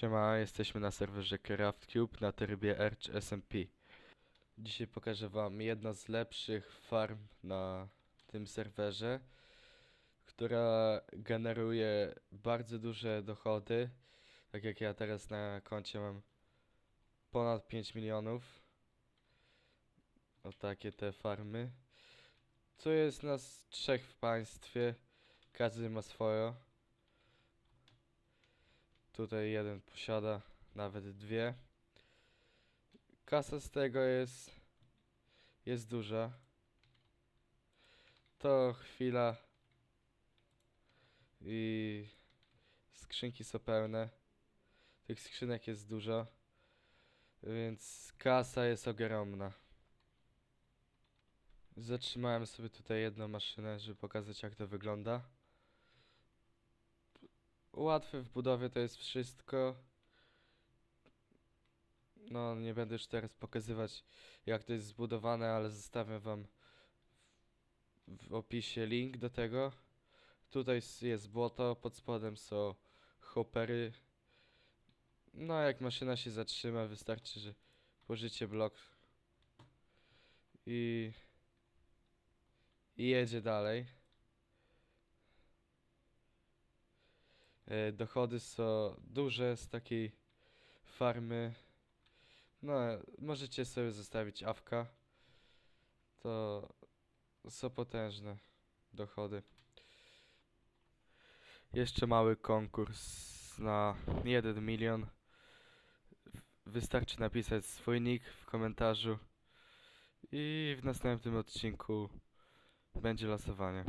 Siema, jesteśmy na serwerze CraftCube na trybie Arch SMP. Dzisiaj pokażę wam jedno z lepszych farm na tym serwerze, która generuje bardzo duże dochody. Tak jak ja teraz na koncie mam ponad 5 milionów. O takie te farmy. Tu jest nas trzech w państwie. Każdy ma swoje. Tutaj jeden posiada nawet dwie. Kasa z tego jest jest duża. To chwila i skrzynki są pełne. Tych skrzynek jest dużo, więc kasa jest ogromna. Zatrzymałem sobie tutaj jedną maszynę, żeby pokazać jak to wygląda. Łatwe w budowie to jest wszystko. No, nie będę już teraz pokazywać, jak to jest zbudowane, ale zostawię wam w, opisie link do tego. Tutaj jest błoto, pod spodem są hoppery. No, jak maszyna się zatrzyma, wystarczy, że pożycie blok i, i jedzie dalej. Dochody są duże z takiej farmy. No, możecie sobie zostawić awka. To są potężne dochody. Jeszcze mały konkurs na 1 milion. Wystarczy napisać swój nick w komentarzu i w następnym odcinku będzie losowanie.